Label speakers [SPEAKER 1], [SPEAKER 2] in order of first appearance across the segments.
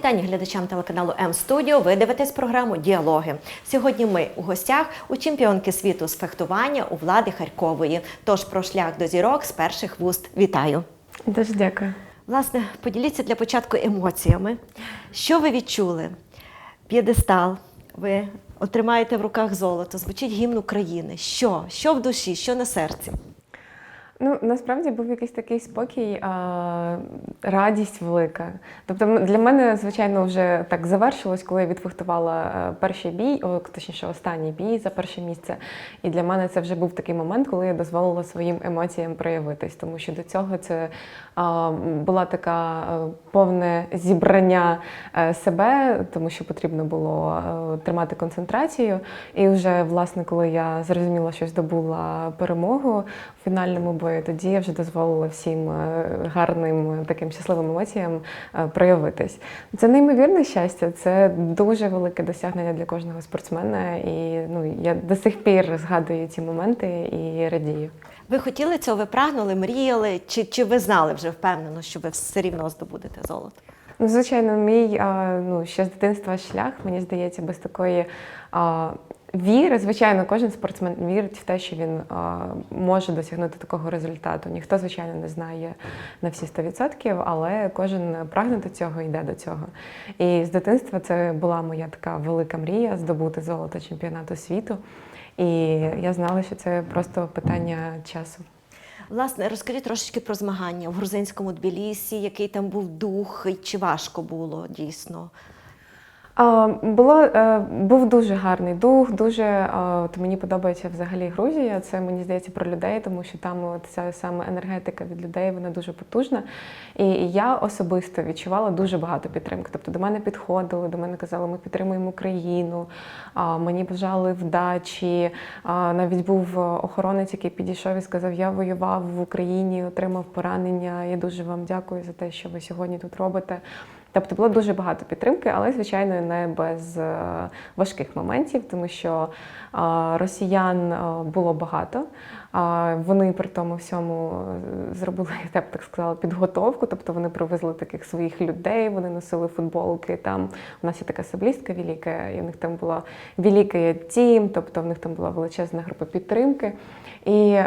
[SPEAKER 1] Вітання глядачам телеканалу М Студіо. Ви дивитесь програму Діалоги. Сьогодні ми у гостях у чемпіонки світу з фехтування у влади Харькової. Тож про шлях до зірок з перших вуст. Вітаю!
[SPEAKER 2] Дуже дякую.
[SPEAKER 1] Власне, поділіться для початку емоціями. Що ви відчули? П'єдестал, ви отримаєте в руках золото, звучить гімн України. Що? Що в душі, що на серці?
[SPEAKER 2] Ну насправді був якийсь такий спокій, а, радість велика. Тобто, для мене, звичайно, вже так завершилось, коли я відфехтувала е, перший бій, о, точніше, останній бій за перше місце. І для мене це вже був такий момент, коли я дозволила своїм емоціям проявитись, тому що до цього це а, була така е, повне зібрання е, себе, тому що потрібно було тримати концентрацію. І вже, власне, коли я зрозуміла, що здобула перемогу в фінальному бою, тоді я вже дозволила всім е, гарним е, таким щасливим емоціям е, проявитись. Це неймовірне щастя, це дуже велике досягнення для кожного спортсмена. І ну, я до сих пір згадую ці моменти і радію.
[SPEAKER 1] Ви хотіли цього, ви прагнули, мріяли, чи, чи ви знали вже впевнено, що ви все рівно здобудете золото?
[SPEAKER 2] Ну, звичайно, мій ну, ще з дитинства шлях, мені здається, без такої віри. Звичайно, кожен спортсмен вірить в те, що він а, може досягнути такого результату. Ніхто, звичайно, не знає на всі 100%, але кожен прагне до цього і йде до цього. І з дитинства це була моя така велика мрія здобути золото чемпіонату світу. І я знала, що це просто питання часу.
[SPEAKER 1] Власне, розкажіть трошечки про змагання в грузинському Тбілісі, який там був дух, і чи важко було дійсно?
[SPEAKER 2] Було, е, був дуже гарний дух, дуже е, от мені подобається взагалі Грузія. Це мені здається про людей, тому що там от ця саме енергетика від людей вона дуже потужна. І я особисто відчувала дуже багато підтримки. Тобто до мене підходили, до мене казали, ми підтримуємо Україну. Мені бажали вдачі. Навіть був охоронець, який підійшов і сказав: Я воював в Україні, отримав поранення. Я дуже вам дякую за те, що ви сьогодні тут робите. Тобто було дуже багато підтримки, але звичайно не без е, важких моментів, тому що е, росіян е, було багато. Вони при тому всьому зробили, я б так сказала, підготовку. Тобто вони привезли таких своїх людей, вони носили футболки. Там у нас є така саблістка велика, і в них там була велика тім, тобто в них там була величезна група підтримки. І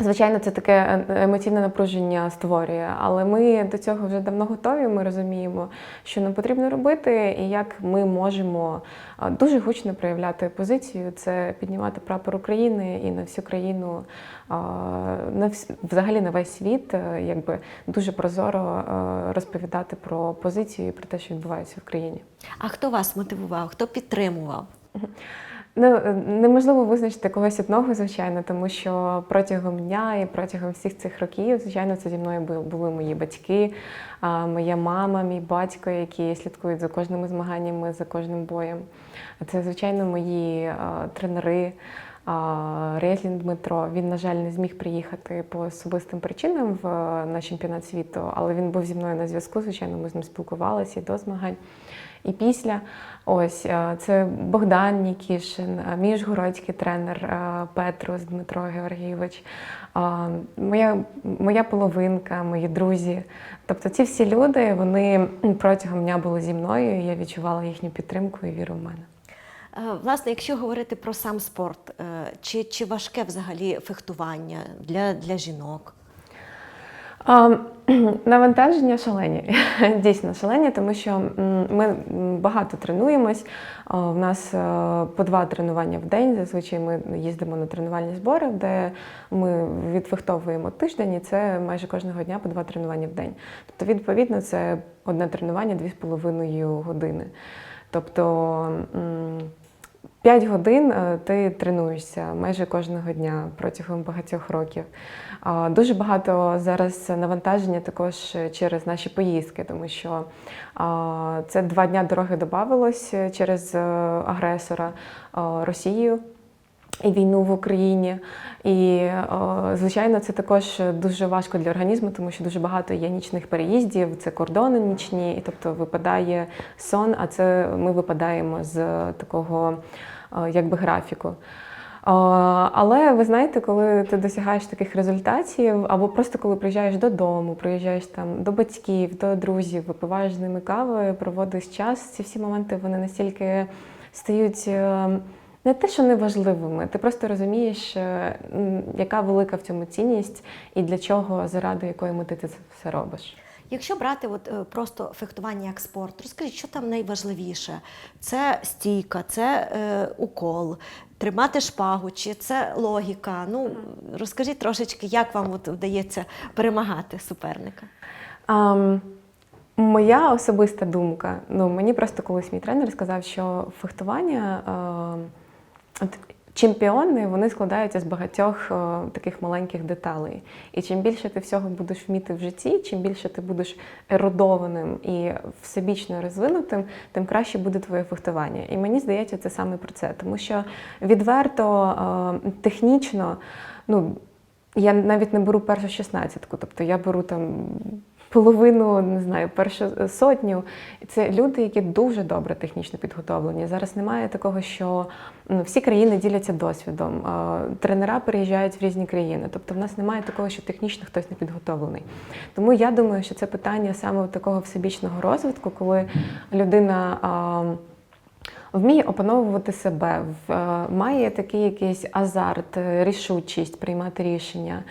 [SPEAKER 2] Звичайно, це таке е, емоційне напруження створює, але ми до цього вже давно готові. Ми розуміємо, що нам потрібно робити, і як ми можемо дуже гучно проявляти позицію. Це піднімати прапор України і на всю країну, на вс- взагалі на весь світ, е, якби дуже прозоро е, розповідати про позицію і про те, що відбувається в країні.
[SPEAKER 1] А хто вас мотивував, хто підтримував?
[SPEAKER 2] Ну, е, неможливо визначити когось одного, звичайно, тому що протягом дня і протягом всіх цих років, звичайно, це зі мною були мої батьки, моя мама, мій батько, які слідкують за кожними змаганнями, за кожним боєм. Це, звичайно, мої тренери. А, Реслін Дмитро, він, на жаль, не зміг приїхати по особистим причинам в, на чемпіонат світу, але він був зі мною на зв'язку. Звичайно, ми з ним спілкувалися і до змагань. І після ось е, це Богдан Нікішин, е, мій жгородський тренер е, Петрус Дмитро Георгійович, моя, моя половинка, мої друзі. Тобто ці всі люди вони протягом дня були зі мною. і Я відчувала їхню підтримку і віру в мене.
[SPEAKER 1] Власне, якщо говорити про сам спорт, чи, чи важке взагалі фехтування для, для жінок?
[SPEAKER 2] А, Навантаження шалені, дійсно шалені, тому що ми багато тренуємось. В нас е, по два тренування в день. Зазвичай ми їздимо на тренувальні збори, де ми відфехтовуємо тиждень, і це майже кожного дня по два тренування в день. Тобто, відповідно, це одне тренування дві з половиною години. Тобто. П'ять годин е, ти тренуєшся майже кожного дня протягом багатьох років. Дуже багато зараз навантаження також через наші поїздки, тому що це два дня дороги додавалось через е, агресора е, Росію. І війну в Україні, і звичайно, це також дуже важко для організму, тому що дуже багато є нічних переїздів, це кордони нічні, і тобто випадає сон, а це ми випадаємо з такого якби графіку. Але ви знаєте, коли ти досягаєш таких результатів, або просто коли приїжджаєш додому, приїжджаєш там до батьків, до друзів, випиваєш з ними кави, проводиш час, ці всі моменти вони настільки стають. Е, Не те, що неважливими, ти просто розумієш, е, яка велика в цьому цінність і для чого, заради якої мети ти це все робиш.
[SPEAKER 1] Якщо брати от, е, просто фехтування як спорт, розкажіть, що там найважливіше? Це стійка, це е, укол, тримати шпагу, чи це логіка? Ну, розкажіть трошечки, як вам от вдається перемагати суперника?
[SPEAKER 2] Ам, моя особиста думка. Ну, мені просто колись мій тренер сказав, що фехтування ам, от, чемпіони вони складаються з багатьох е, таких маленьких деталей. І чим більше ти всього будеш вміти в житті, чим більше ти будеш ерудованим і всебічно розвинутим, тим краще буде твоє фехтування. І мені здається, це саме про це, тому що відверто е, технічно, ну. Я навіть не беру першу шістнадцятку, тобто я беру там половину, не знаю, першу сотню. І Це люди, які дуже добре технічно підготовлені. Зараз немає такого, що ну, всі країни діляться досвідом. Тренера переїжджають в різні країни. Тобто в нас немає такого, що технічно хтось не підготовлений. Тому я думаю, що це питання саме такого всебічного розвитку, коли людина. Вміє опановувати себе, е, має такий якийсь азарт, е, рішучість приймати рішення.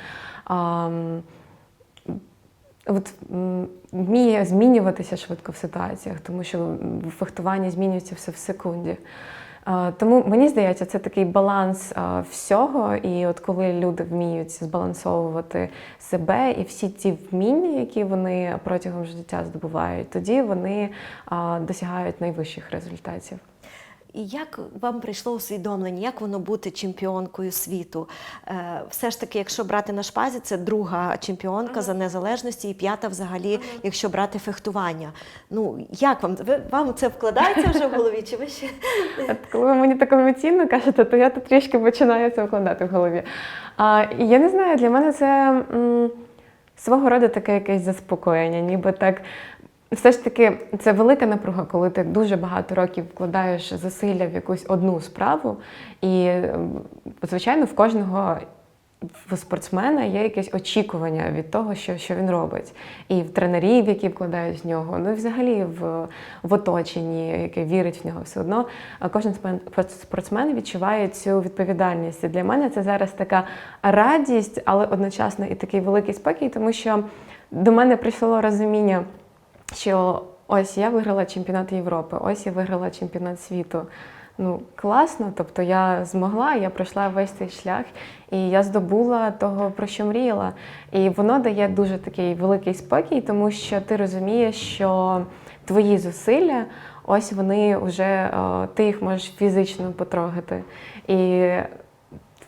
[SPEAKER 2] От, вміє змінюватися швидко в ситуаціях, тому що в фехтуванні змінюється все в секунді. Тому мені здається, це такий баланс всього. І от коли люди вміють збалансовувати себе і всі ті вміння, які вони протягом життя здобувають, тоді вони досягають найвищих результатів.
[SPEAKER 1] І як вам прийшло усвідомлення, як воно бути чемпіонкою світу? Е, все ж таки, якщо брати на шпазі, це друга чемпіонка за незалежності і п'ята взагалі, якщо брати фехтування. Ну як вам ви вам це вкладається вже в голові? Чи ви ще
[SPEAKER 2] От коли ви мені так емоційно кажете, то я то трішки починаю це вкладати в голові. А, і я не знаю, для мене це м, свого роду таке якесь заспокоєння, ніби так. Все ж таки, це велика напруга, коли ти дуже багато років вкладаєш зусилля в якусь одну справу, і, звичайно, в кожного в спортсмена є якесь очікування від того, що, що він робить. І в тренерів, які вкладають в нього, ну і взагалі в, в оточенні, яке вірить в нього, все одно кожен спортсмен відчуває цю відповідальність. І для мене це зараз така радість, але одночасно і такий великий спокій, тому що до мене прийшло розуміння, що ось я виграла чемпіонат Європи, ось я виграла чемпіонат світу. Ну, класно, тобто я змогла, я пройшла весь цей шлях, і я здобула того, про що мріяла. І воно дає дуже такий великий спокій, тому що ти розумієш, що твої зусилля, ось вони вже е, ти їх можеш фізично потрогати. І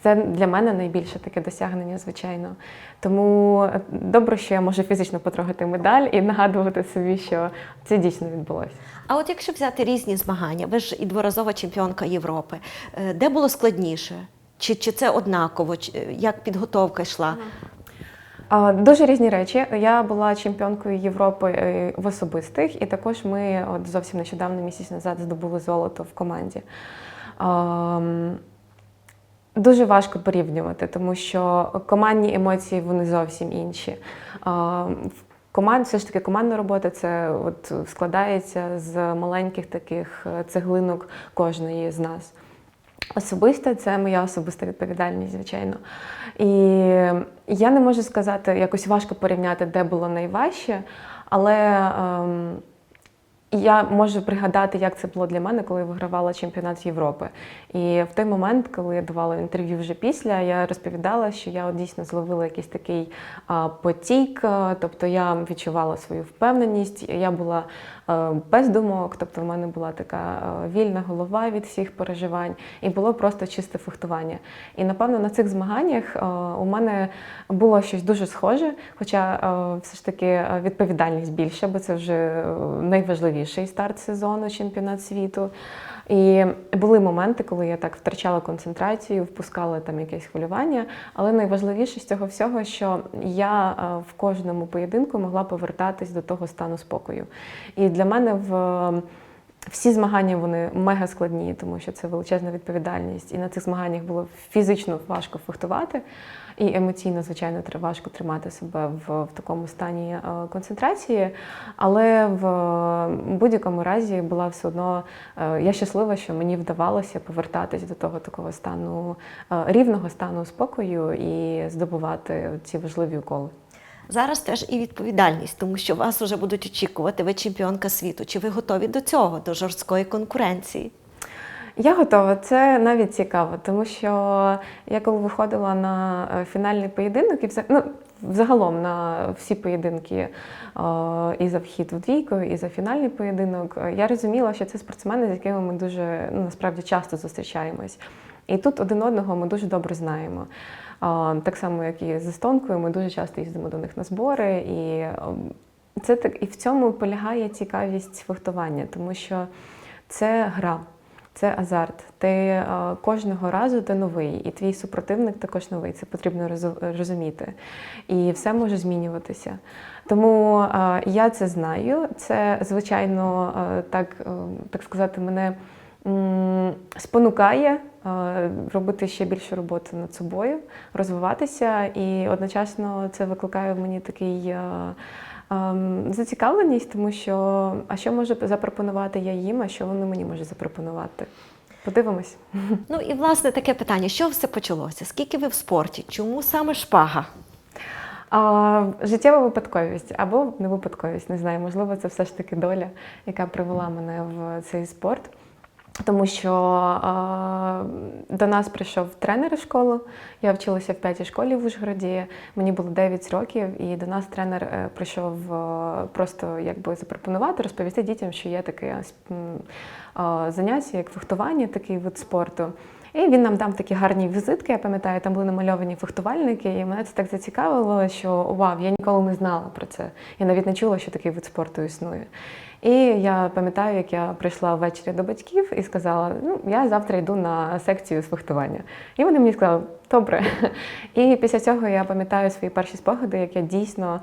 [SPEAKER 2] це для мене найбільше таке досягнення, звичайно. Тому е, добре, що я можу фізично потрогати медаль і нагадувати собі, що це дійсно відбулося.
[SPEAKER 1] а от якщо взяти різні змагання, ви ж і дворазова чемпіонка Європи, е, де було складніше? Чи, чи це однаково? Чи, е, як підготовка йшла?
[SPEAKER 2] Дуже різні речі. Я була чемпіонкою Європи в особистих, і також ми от зовсім нещодавно місяць назад здобули золото в команді. Дуже важко порівнювати, тому що командні емоції вони зовсім інші. Команд, все ж таки, командна робота це от складається з маленьких таких е, цеглинок кожної з нас. Особисто це моя особиста відповідальність, звичайно. І я не можу сказати, якось важко порівняти, де було найважче, але ем, я можу пригадати, як це було для мене, коли я вигравала чемпіонат Європи. І в той момент, коли я давала інтерв'ю вже після, я розповідала, що я от дійсно зловила якийсь такий потік, тобто я відчувала свою впевненість, я була е, без думок, тобто в мене була така е, вільна голова від всіх переживань, і було просто чисте фехтування. І напевно на цих змаганнях е, у мене було щось дуже схоже, хоча е, все ж таки е, відповідальність більша, бо це вже е, найважливіший старт сезону, чемпіонат світу. І були моменти, коли я так втрачала концентрацію, впускала там якесь хвилювання. Але найважливіше з цього всього, що я е, в кожному поєдинку могла повертатись до того стану спокою. І для мене в Всі змагання вони мега складні, тому що це величезна відповідальність. І на цих змаганнях було фізично важко фехтувати, і емоційно, звичайно, важко тримати себе в, в такому стані е, концентрації. Але в будь-якому разі була все одно е, я щаслива, що мені вдавалося повертатись до того такого стану е, рівного стану спокою і здобувати ці важливі уколи.
[SPEAKER 1] Зараз теж і відповідальність, тому що вас вже будуть очікувати, ви чемпіонка світу. Чи ви готові до цього, до жорсткої конкуренції?
[SPEAKER 2] Я готова. Це навіть цікаво, тому що я коли виходила на е, фінальний поєдинок, і ну, взагалом на всі поєдинки е, і за вхід в двійку, і за фінальний поєдинок, е, я розуміла, що це спортсмени, з якими ми дуже ну, насправді часто зустрічаємось. І тут один одного ми дуже добре знаємо. Так само, як і з Естонкою, ми дуже часто їздимо до них на збори. І ем, це так і в цьому полягає цікавість фехтування, тому що це гра. Це азарт. Ти е, кожного разу ти новий, і твій супротивник також новий. Це потрібно розуміти. І все може змінюватися. Тому е, я це знаю. Це, звичайно, е, так, е, так сказати, мене спонукає робити ще більше роботи над собою, розвиватися, і одночасно це викликає в мені такий. е, ем, Зацікавленість, тому що а що може запропонувати я їм, а що вони мені можуть запропонувати? Подивимось.
[SPEAKER 1] Ну і власне таке питання: що все почалося? Скільки ви в спорті? Чому саме шпага?
[SPEAKER 2] А, життєва випадковість або не випадковість, не знаю, можливо, це все ж таки доля, яка привела мене в цей спорт. Тому що а, до нас прийшов тренер у школу. Я вчилася в п'ятій школі в Ужгороді. Мені було 9 років, і до нас тренер е, прийшов е, просто якби запропонувати, розповісти дітям, що є таке а, заняття, як фехтування, такий вид спорту. І він нам дав такі гарні візитки, я пам'ятаю, там були намальовані фехтувальники, і мене це так зацікавило, що вау, я ніколи не знала про це. Я навіть не чула, що такий вид спорту існує. І я пам'ятаю, як я прийшла ввечері до батьків і сказала: ну, я завтра йду на секцію з фехтування. І вони мені сказали, добре. І після цього я пам'ятаю свої перші спогади, як я дійсно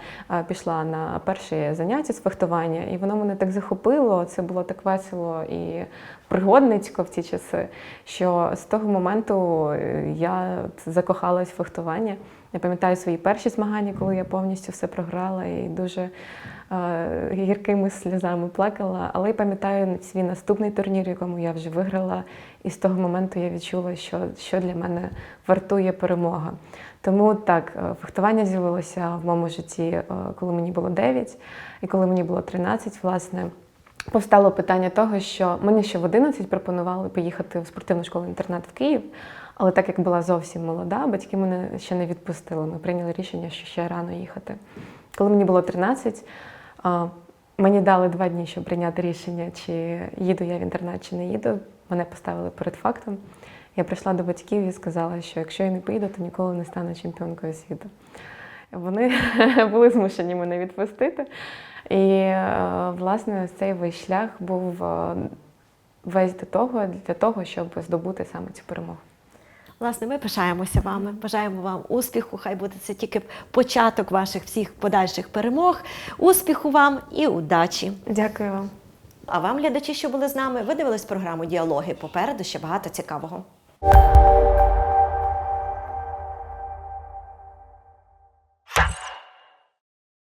[SPEAKER 2] пішла на перші заняття з фехтування, і воно мене так захопило. Це було так весело і пригодницько в ті часи, що з того моменту е, я закохалась в фехтування. Я пам'ятаю свої перші змагання, коли я повністю все програла і дуже гіркими сльозами плакала. Але пам'ятаю свій наступний турнір, якому я вже виграла, і з того моменту я відчула, що, що для мене вартує перемога. Тому так, е, фехтування з'явилося в моєму житті, е, коли мені було 9, і коли мені було 13, власне. Повстало питання того, що мені ще в 11 пропонували поїхати в спортивну школу-інтернат в Київ, але так як була зовсім молода, батьки мене ще не відпустили. Ми прийняли рішення, що ще рано їхати. Коли мені було 13, а, мені дали два дні, щоб прийняти рішення, чи їду я в інтернат, чи не їду. Мене поставили перед фактом. Я прийшла до батьків і сказала, що якщо я не поїду, то ніколи не стану чемпіонкою світу. Вони були змушені мене відпустити. І, е, власне, цей весь шлях був е, весь до того, для того, щоб здобути саме цю перемогу.
[SPEAKER 1] Власне, ми пишаємося вами, бажаємо вам успіху. Хай буде це тільки початок ваших всіх подальших перемог. Успіху вам і удачі!
[SPEAKER 2] Дякую вам.
[SPEAKER 1] А вам, глядачі, що були з нами, ви дивились програму Діалоги. Попереду ще багато цікавого.